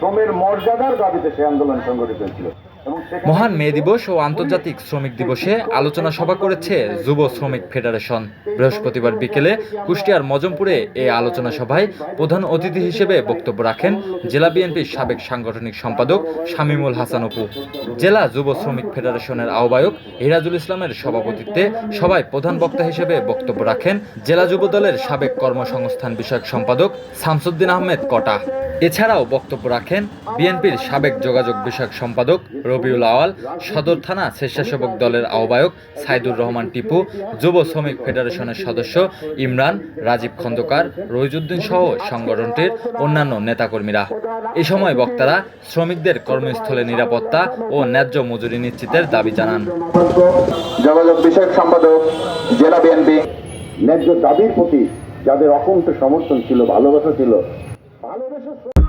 শ্রমের মর্যাদার দাবিতে সে আন্দোলন সংগঠিত হয়েছিল। মহান মে দিবস ও আন্তর্জাতিক শ্রমিক দিবসে আলোচনা সভা করেছে যুব শ্রমিক ফেডারেশন। বৃহস্পতিবার বিকেলে কুষ্টিয়ার মজমপুরে এই আলোচনা সভায় প্রধান অতিথি হিসেবে বক্তব্য রাখেন জেলা বিএনপির সাবেক সাংগঠনিক সম্পাদক শামিমুল হাসান অপু। জেলা যুব শ্রমিক ফেডারেশনের আহ্বায়ক হিরাজুল ইসলামের সভাপতিত্বে সভায় প্রধান বক্তা হিসেবে বক্তব্য রাখেন জেলা যুব দলের সাবেক কর্মসংস্থান বিষয়ক সম্পাদক শামসুদ্দিন আহমেদ কটা। এছাড়াও বক্তব্য রাখেন বিএনপির সাবেক যোগাযোগ বিষয়ক সম্পাদক রবিউল আওয়াল, সদর থানা স্বেচ্ছাসেবক দলের আহ্বায়ক সাইদুর রহমান টিপু, যুব শ্রমিক ফেডারেশনের সদস্য ইমরান, রাজীব খন্দকার রইজুদ্দিন সহ সংগঠনটির অন্যান্য নেতাকর্মীরা। এ সময় বক্তারা শ্রমিকদের কর্মস্থলে নিরাপত্তা ও ন্যায্য মজুরি নিশ্চিতের দাবি জানান। যোগাযোগ বিষয়ক সম্পাদক, জেলা বিএনপি, ন্যায্য দাবির প্রতি যাদের অকুণ্ঠ সমর্থন ছিল, ভালোবাসা ছিল ভালোবাসা